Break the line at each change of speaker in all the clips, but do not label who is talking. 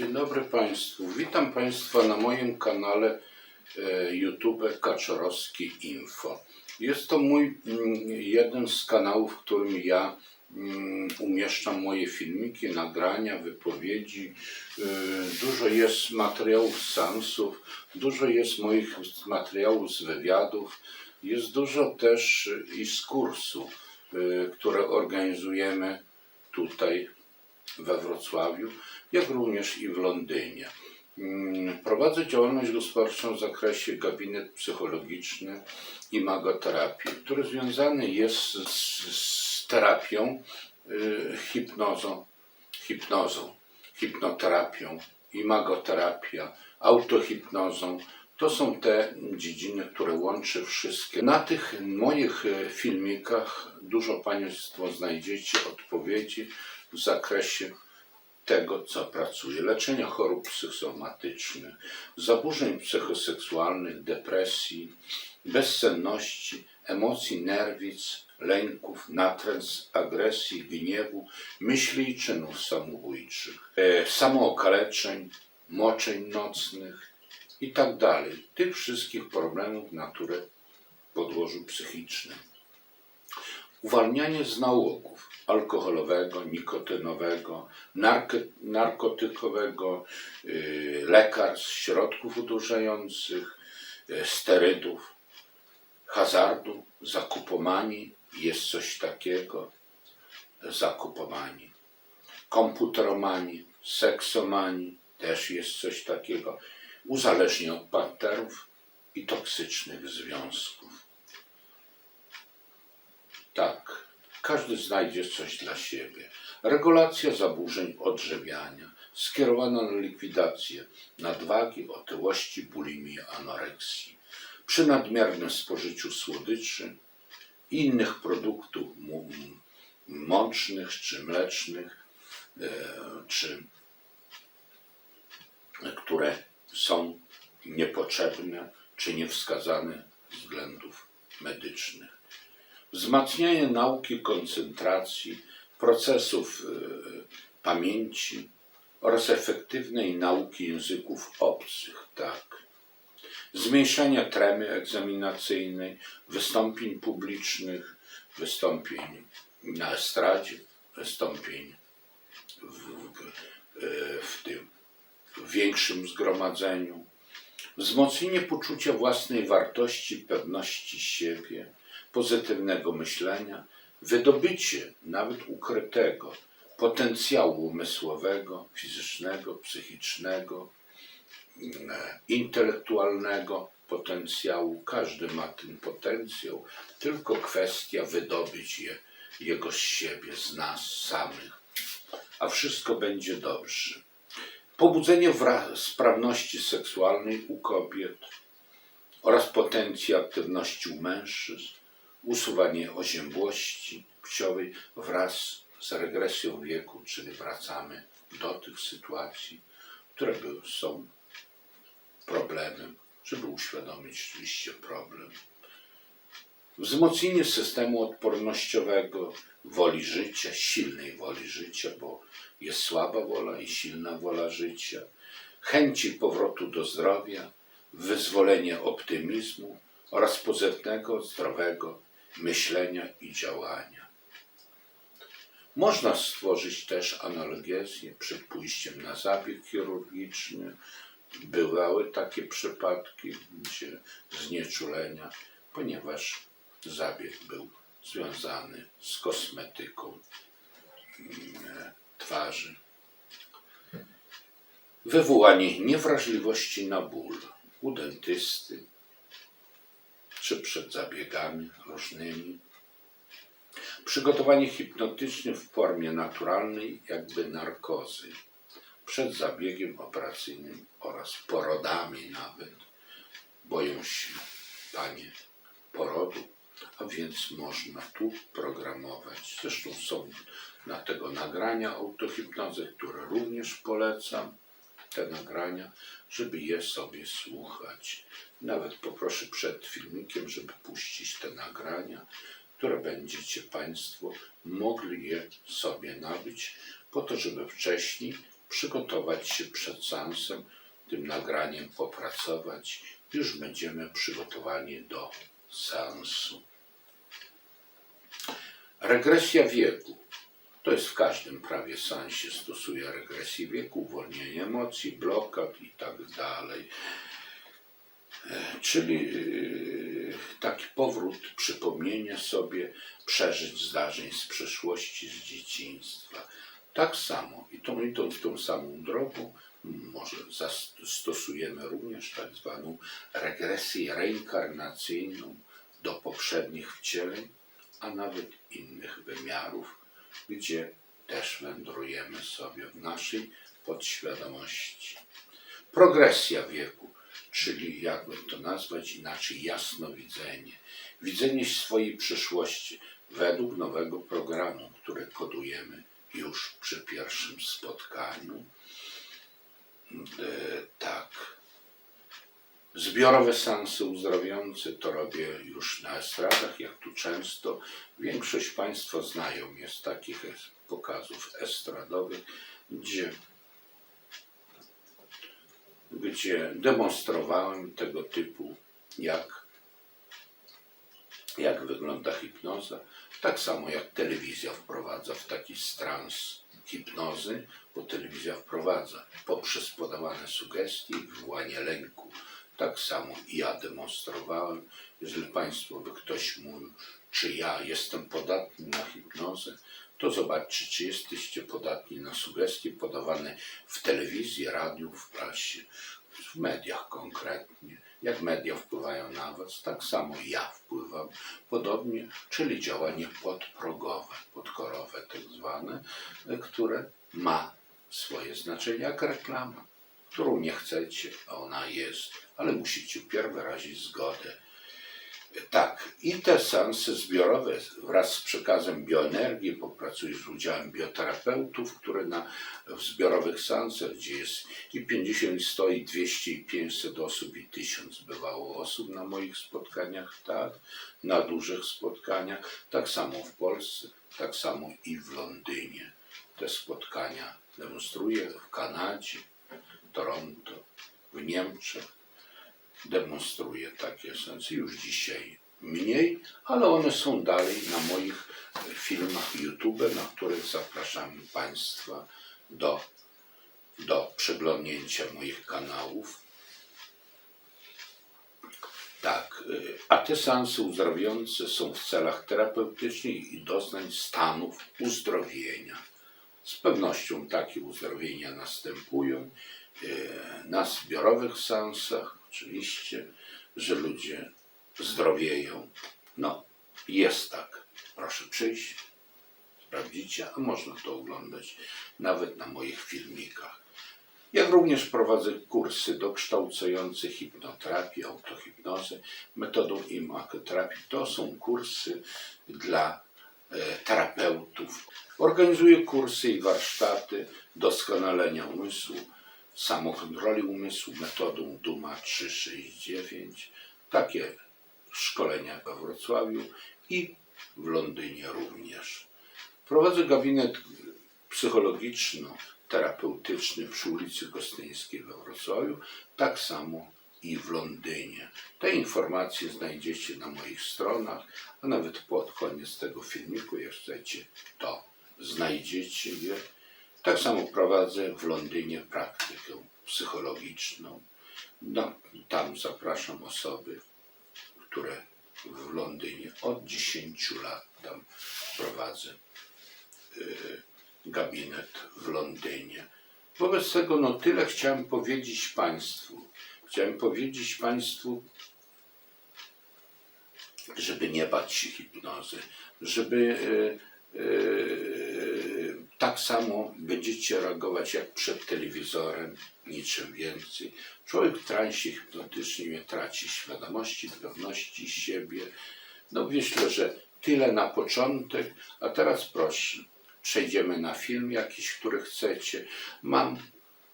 Dzień dobry Państwu. Witam Państwa na moim kanale e, YouTube Kaczorowski Info. Jest to mój mm, jeden z kanałów, w którym ja mm, umieszczam moje filmiki, nagrania, wypowiedzi. E, Dużo jest materiałów z dużo jest moich materiałów z wywiadów, jest dużo też i z kursu, e, które organizujemy tutaj we Wrocławiu, jak również i w Londynie. Mm, Prowadzę działalność gospodarczą w zakresie gabinet psychologiczny i magoterapii, który związany jest z, terapią, y, hipnozą, hipnozą, hipnoterapią, imagoterapia, autohipnozą. To są te dziedziny, które łączy wszystkie. Na tych moich e, filmikach dużo Państwo znajdziecie odpowiedzi w zakresie tego, co pracuje. Leczenia chorób psychosomatycznych, zaburzeń psychoseksualnych, depresji, bezsenności, emocji nerwic, lęków, natręstw, agresji, gniewu, myśli i czynów samobójczych, e, samookaleczeń, moczeń nocnych i tak dalej. Tych wszystkich problemów natury podłożu psychicznym. Uwalnianie z nałogów alkoholowego, nikotynowego, narko- narkotykowego, yy, lekarstw, środków odurzających, yy, sterydów, hazardu, zakupomanii, jest coś takiego, zakupomanii, komputeromanii, seksomanii, też jest coś takiego, uzależnień od partnerów i toksycznych związków. Tak, każdy znajdzie coś dla siebie. Regulacja zaburzeń odżywiania, skierowana na likwidację nadwagi, otyłości, bulimii, anoreksji. Przy nadmiernym spożyciu słodyczy i innych produktów mącznych czy mlecznych, e, czy które są niepotrzebne czy niewskazane względów medycznych wzmacnianie nauki koncentracji, procesów y, pamięci oraz efektywnej nauki języków obcych, tak. Zmniejszania tremy egzaminacyjnej, wystąpień publicznych, wystąpień na estradzie, wystąpień w, w, y, tym w większym zgromadzeniu, wzmocnienie poczucia własnej wartości, pewności siebie, pozytywnego myślenia, wydobycie nawet ukrytego potencjału umysłowego, fizycznego, psychicznego, mm, intelektualnego potencjału. Każdy ma ten potencjał, tylko kwestia wydobyć je, jego z siebie, z nas samych, a wszystko będzie dobrze. Pobudzenie sprawności seksualnej u kobiet oraz potencji aktywności u mężczyzn, usuwanie oziębłości płciowej wraz z regresją wieku, czyli wracamy do tych sytuacji, które są problemem, żeby uświadomić oczywiście problem. Wzmocnienie systemu odpornościowego, woli życia, silnej woli życia, bo jest słaba wola i silna wola życia, chęci powrotu do zdrowia, wyzwolenie optymizmu oraz pozytywnego, zdrowego myślenia i działania. Można stworzyć też analgezję przed pójściem na zabieg chirurgiczny. Bywały takie przypadki, gdzie znieczulenia, ponieważ zabieg był związany z kosmetyką mm, twarzy. Wywołanie niewrażliwości na ból u dentysty czy przed zabiegami różnymi. Przygotowanie hipnotyczne w formie naturalnej, jakby narkozy, przed zabiegiem operacyjnym oraz porodami nawet. Boją się panie porodu, a więc można tu programować. Zresztą są na tego nagrania autohipnozy, które również polecam, te nagrania, żeby je sobie słuchać. Nawet poproszę przed filmikiem, żeby puścić te nagrania, które będziecie Państwo mogli je sobie nabyć, po to, żeby wcześniej przygotować się przed seansem, tym nagraniem popracować. Już będziemy przygotowani do seansu. Regresja wieku. To jest w każdym prawie sensie stosuje regresję wieku, uwolnienie emocji, blokad i tak dalej. Czyli e, taki powrót, przypomnienie sobie przeżyć zdarzeń z przeszłości, z dzieciństwa. Tak samo i tą, idąc tą samą drogą, może zastosujemy również tak zwaną regresję reinkarnacyjną do poprzednich wcieleń, a nawet innych wymiarów, gdzie też wędrujemy sobie w naszej podświadomości. Progresja wieku, czyli jakby to nazwać inaczej, jasnowidzenie. Widzenie swojej przyszłości według nowego programu, który kodujemy już przy pierwszym spotkaniu. E, tak. Zbiorowe seansy uzdrawiające to robię już na estradach, jak tu często. Większość Państwa znają mnie z takich pokazów estradowych, gdzie, gdzie demonstrowałem tego typu, jak, jak wygląda hipnoza. Tak samo jak telewizja wprowadza w taki trans hipnozy, bo telewizja wprowadza poprzez podawane sugestie i wywołanie lęku. Tak samo i ja demonstrowałem. Jeżeli Państwo by ktoś mówił, czy ja jestem podatny na hipnozę, to zobaczcie, czy jesteście podatni na sugestie podawane w telewizji, radiu, w prasie, w mediach konkretnie. Jak media wpływają na Was, tak samo ja wpływam. Podobnie, czyli działanie podprogowe, podkorowe tak zwane, które ma swoje znaczenie jak reklama, którą nie chcecie, ona jest, ale musicie wpierw wyrazić zgodę. Tak, i te seanse zbiorowe wraz z przekazem bioenergii, popracuję z udziałem bioterapeutów, które na, w zbiorowych seansach, gdzie jest i 50, i 100, i 200, i 500 osób, i 1000 bywało osób na moich spotkaniach, tak, na dużych spotkaniach, tak samo w Polsce, tak samo i w Londynie. Te spotkania demonstruję w Kanadzie, Toronto, w Niemczech, demonstruje takie sensy już dzisiaj mniej, ale one są dalej na moich filmach YouTube, na których zapraszam Państwa do, do przeglądnięcia moich kanałów. Tak, y, a te seansy uzdrawiające są w celach terapeutycznych i doznań stanów uzdrowienia. Z pewnością takie uzdrowienia następują na zbiorowych seansach, oczywiście, że ludzie zdrowieją. No, jest tak. Proszę przyjść, sprawdzicie, a można to oglądać nawet na moich filmikach. Jak również prowadzę kursy dokształcające hipnoterapię, autohipnozę, metodą imakoterapii. To są kursy dla e, terapeutów. Organizuję kursy i warsztaty doskonalenia umysłu, samokontroli umysłu metodą Duma 369. Takie szkolenia we Wrocławiu i w Londynie również. Prowadzę gabinet psychologiczno-terapeutyczny przy ulicy Gostyńskiej we Wrocławiu, tak samo i w Londynie. Te informacje znajdziecie na moich stronach, a nawet pod koniec tego filmiku, jak chcecie, to znajdziecie je. Tak samo prowadzę w Londynie praktykę psychologiczną. No, tam zapraszam osoby, które w Londynie od 10 lat tam prowadzę y, gabinet w Londynie. Wobec tego no tyle chciałem powiedzieć Państwu. Chciałem powiedzieć Państwu, żeby nie bać się hipnozy, żeby y, y, tak samo będziecie reagować jak przed telewizorem, niczym więcej. Człowiek w transie hipnotycznym nie traci świadomości, pewności siebie. No myślę, że tyle na początek, a teraz proszę, przejdziemy na film jakiś, który chcecie. Mam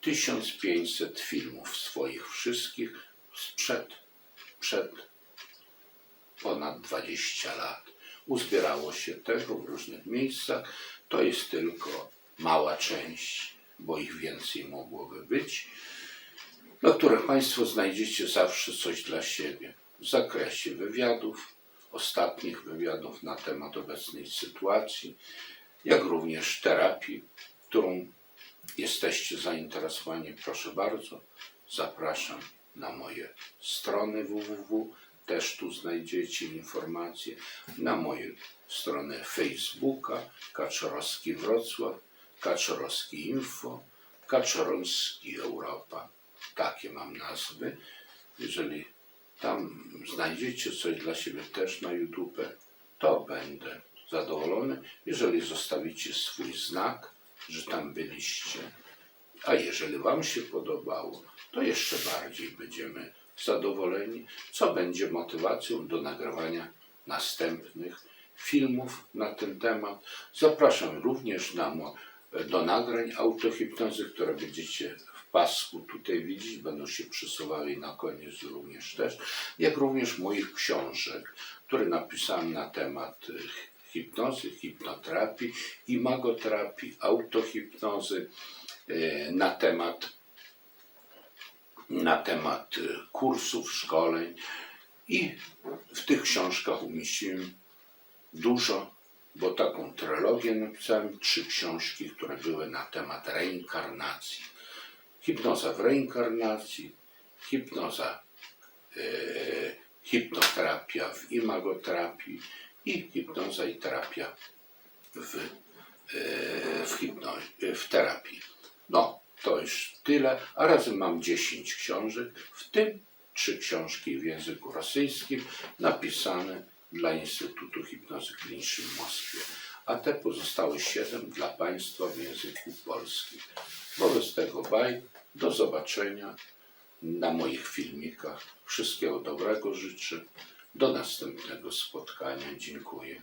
1500 filmów swoich wszystkich sprzed, przed ponad 20 lat. Uzbierało się tego w różnych miejscach. To jest tylko mała część bo ich więcej mogłoby być, na których Państwo znajdziecie zawsze coś dla siebie. W zakresie wywiadów, ostatnich wywiadów na temat obecnej sytuacji, jak również terapii, którą jesteście zainteresowani, proszę bardzo, zapraszam na moje strony www. Też tu znajdziecie informacje. Na mojej stronę Facebooka Kaczorowski Wrocław, Kaczorowski Info, Kaczorowski Europa. Takie mam nazwy. Jeżeli tam znajdziecie coś dla siebie też na YouTube, to będę zadowolony. Jeżeli zostawicie swój znak, że tam byliście, a jeżeli Wam się podobało, to jeszcze bardziej będziemy zadowoleni, co będzie motywacją do nagrywania następnych filmów na ten temat. Zapraszam również na, do nagrań autohipnozy, które będziecie w pasku tutaj widzieć, będą się przesuwały na koniec również też, jak również moich książek, które napisałem na temat y, hipnozy, hipnoterapii, imagoterapii, autohipnozy, y, na temat na temat y, kursów, szkoleń i w tych książkach umieściłem dużo, bo taką trylogię napisałem, trzy książki, które były na temat reinkarnacji. Hipnoza w reinkarnacji, hipnoza, e, hipnoterapia w imagoterapii i hipnoza i terapia w, e, w, hipno, w terapii. No, to już tyle, a razem mam 10 książek, w tym trzy książki w języku rosyjskim napisane dla Instytutu Hipnozy Klinicznej w Moskwie, a te pozostałe 7 dla Państwa w języku polskim. Wobec tego baj, do zobaczenia na moich filmikach. Wszystkiego dobrego życzę. Do następnego spotkania. Dziękuję.